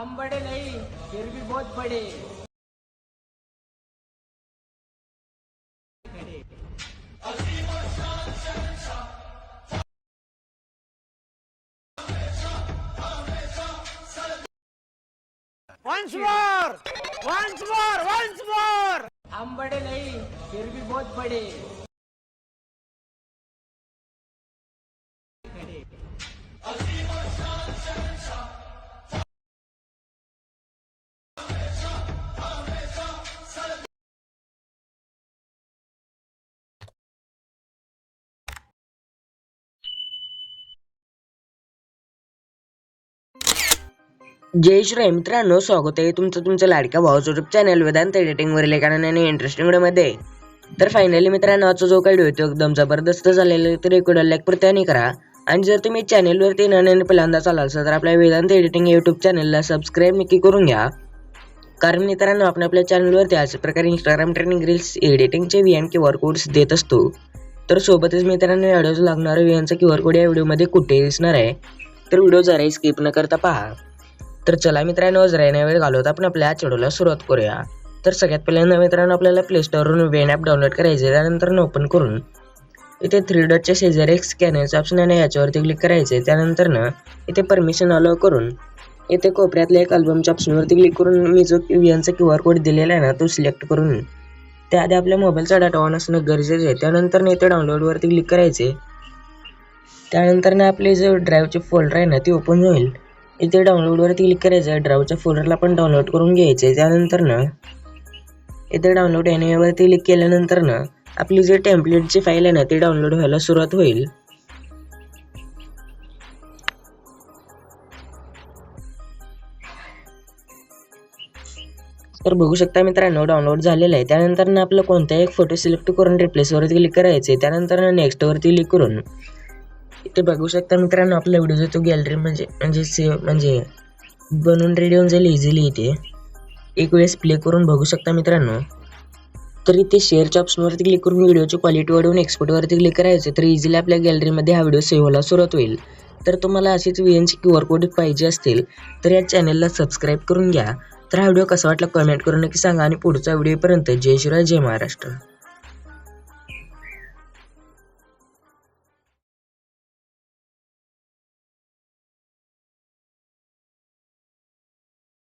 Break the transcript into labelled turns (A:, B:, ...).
A: हम बड़े नहीं फिर भी बहुत बड़े
B: Once more! Once more! Once more!
A: हम बड़े नहीं फिर भी बहुत बड़े
C: जय श्री मित्रांनो स्वागत आहे तुमचं तुमचं लाडक्या भाऊ युट्यूब चॅनल वेदांत एडिटिंगवरील एका आणि इंटरेस्टिंग व्हिडिओमध्ये तर फायनली मित्रांनो आजचा जो काही व्हिडिओ तो एकदम जबरदस्त झालेला तर एक लाईक प्रत्याने करा. आणि जर तुम्ही चॅनलवरती नवीन पहिल्यांदा चालाल तर आपल्या वेदांत एडिटिंग यूट्यूब चॅनलला सबस्क्राईब नक्की करून घ्या. कारण मित्रांनो आपण आपल्या चॅनलवरती अशा प्रकारे Instagram training reels एडिटिंगचे V N Q R codes देत असतो. तर सोबतच मित्रांनो या व्हिडिओज लागणारा व्ही एनचा क्यू आर कोड या व्हिडिओमध्ये कुठे दिसणार आहे. तर व्हिडिओ जरा स्किप न करता पहा. तर चला मित्रांनो जरा नाही वेळ घालवत आपण आपल्या आजच्या सुरुवात करूया. तर सगळ्यात पहिल्यांदा मित्रांनो आपल्याला प्ले स्टोअरवरून वेन ॲप डाउनलोड करायचे आहे. त्यानंतर ओपन करून इथे थ्री डॉटच्या शेजारी एक स्कॅनरचं ऑप्शन आहे ना याच्यावरती क्लिक करायचे त्यानंतर ना इथे परमिशन अलाव करून इथे कोपऱ्यातल्या एक अल्बमच्या ऑप्शनवरती क्लिक करून मी जो व्हीएनचा क्यू आर कोड दिलेला आहे ना तो सिलेक्ट करून त्याआधी आपल्या मोबाईलचा डाटा ऑन असणं गरजेचं आहे. त्यानंतर ना इथे डाउनलोडवरती क्लिक करायचे त्यानंतर ना आपले जो ड्राईव्हचे फोल्डर आहे ना ते ओपन होईल. इथे डाउनलोडवरती क्लिक करायचं. आहे ड्राईव्हच्या फोल्डरला पण डाउनलोड करून घ्यायचं आहे. त्यानंतर ना इथे डाउनलोड एनिवेवरती क्लिक केल्यानंतर ना आपली जे टेम्पलेटची फाईल आहे ना ती डाउनलोड व्हायला सुरुवात होईल. तर बघू शकता मित्रांनो डाउनलोड झालेलं आहे. त्यानंतर ना आपलं कोणताही एक फोटो सिलेक्ट करून रिप्लेसवरती क्लिक करायचे त्यानंतर ना नेक्स्टवरती क्लिक करून इथे बघू शकता मित्रांनो आपला व्हिडिओ जो गॅलरी म्हणजे म्हणजे सेव म्हणजे बनवून रेडी होऊन जाईल इझिली इथे. एक वेळेस प्ले करून बघू शकता मित्रांनो. तर इथे शेअरच्या ऑप्शनवरती क्लिक करून व्हिडिओची क्वालिटी वाढवून एक्सपोर्टवरती क्लिक करायचे तर इझिली आपल्या गॅलरीमध्ये हा व्हिडिओ सेव्ह व्हायला सुरुवात होईल. तर तुम्हाला अशीच व्ही क्यू आर कोड पाहिजे असतील तर या चॅनलला सबस्क्राईब करून घ्या. तर हा व्हिडिओ कसा वाटला कमेंट करून नक्की सांगा आणि पुढचा व्हिडिओपर्यंत जय शिवराय जय महाराष्ट्र.